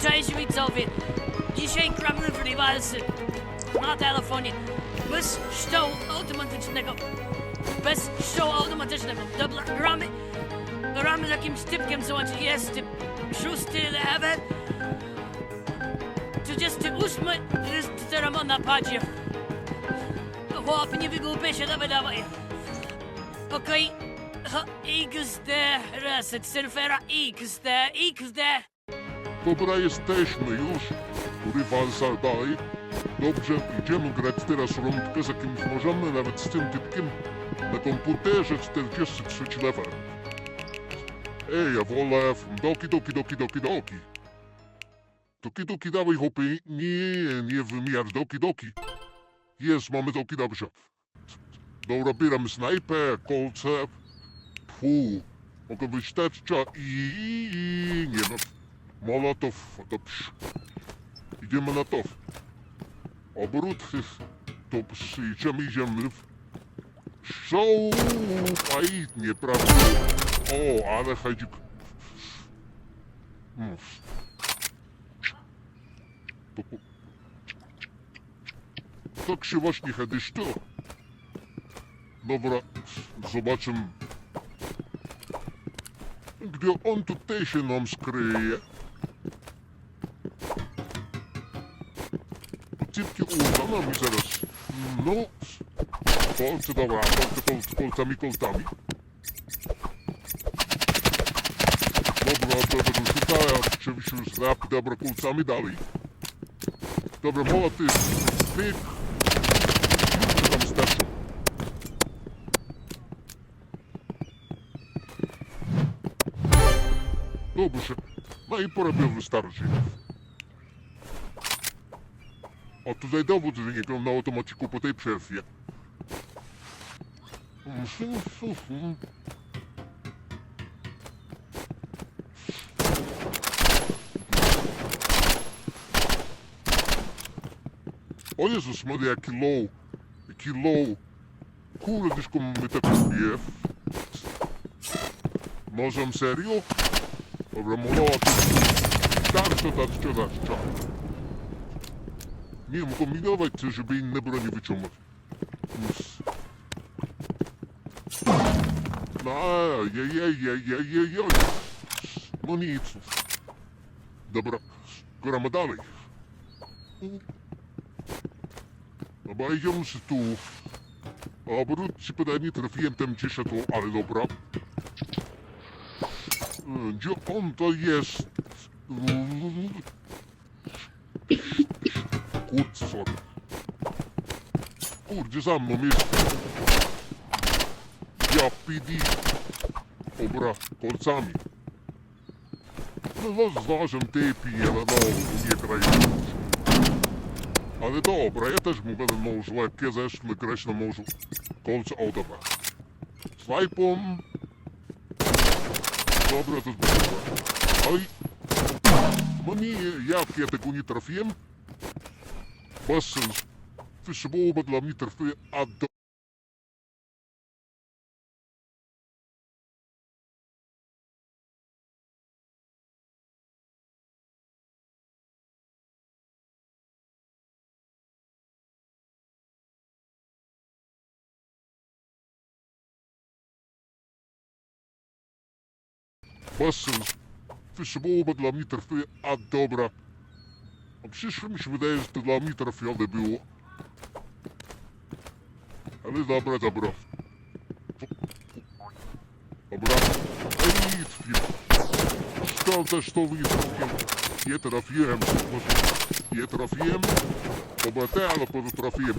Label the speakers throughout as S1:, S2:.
S1: Cześć widzowie! Dzisiaj gramy w Rivalsy na telefonie bez sztołu automatycznego. Bez sztołu automatycznego. Dobra, gramy, gramy z jakimś typkiem, słuchajcie, jest typ szósty level. 38 jest teraz ma na padzie. Chłop, nie wygłupię się, dawaj, dawaj. Okej. Ha, XD, reset, serwera XD, XD.
S2: Dobra, jesteśmy już. Rywalsa dalej. Dobrze, idziemy grać teraz rundkę z jakimś możemy, nawet z tym typkiem na komputerze 43 level. Ej, ja wolę doki, doki, doki, doki, doki. Doki, doki, dawaj hopy. Nie, nie wymiar, doki, doki. Jest, mamy doki, dobrze. Dobra, bieram snajpę, kolce. Fu, mogę być teczcza i nie no. Molotow, dobrze. Idziemy na to. Obrót, to idziemy, idziemy. Show, fajnie, prawda? O, ale. To, tak się właśnie kiedyś to. Dobra, zobaczymy. Gdzie on tutaj się nam skryje? Uda mi zaraz. No. Kolce, dobra, kolce, kolce, kolcami, kolcami. Dobra, dobra, tutaj, oczywiście już zrap, dobra, kolcami dalej. Dobra, mola ty, pyk. Co tam starczy? Dobrze, no i porobię wystarczy. O, tutaj dowód, że gram na automaciku po tej przerwie. O Jezus Maria, jaki low. Jaki low. Kurde, dyszko my tak lubię. Możem serio? Dobra, moloty. Tarczo, tarczo, tarczo. Nie wiem, kombinować coś, żeby inne broni wyciągnąć. Mus. No, jej, jej, jej, jej. No nic. Dobra, gramy dalej. Dobra, idziemy się tu. Obrót się pytanie, nie trafiłem tam gdzie się tu, ale dobra. E, Gdzie on to jest? Kurczę, sorry. Kurde, za mną jest. Ja PD. Dobra, kolcami. No, no z nożem typi, ale no, nie graj. Ale dobra, ja też mu będę może lekkie zeszły grać na morzu. Kolce, o dobra. Snajpą. Dobra, to jest dobra. Ale... No sensu. Wyszybowo dla mnie trafuje, a do... Sensu. Wyszybowo dla mnie trafuje, a. A przecież mi się wydaje, że to dla mnie trafione było. Ale dobra, dobra. Dobra. Ej, film. Skąd też to trafiłem? Nie trafiłem. Nie trafiłem? Dobra, te, ale potrafiłem.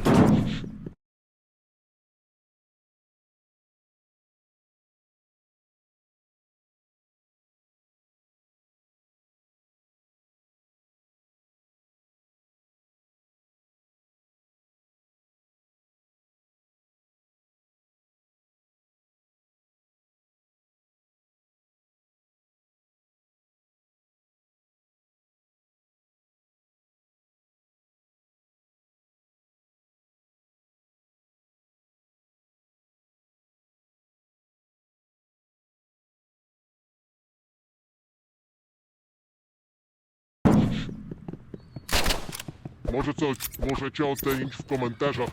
S2: Może coś możecie ocenić w komentarzach,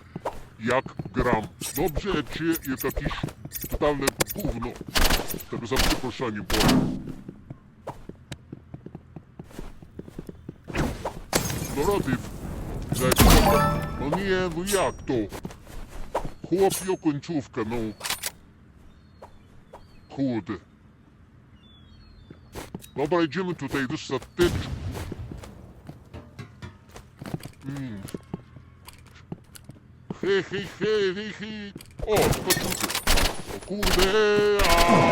S2: jak gram. Dobrze, czy jest jakieś totalne gówno. Tego za przeproszeniem powiem. No Rady, no nie, no jak to? Chłopie końcówkę, no. Kurde. Dobra, idziemy tutaj do statyczku. Mm. He, he, he, he, he. O, skoczył. O kurde, a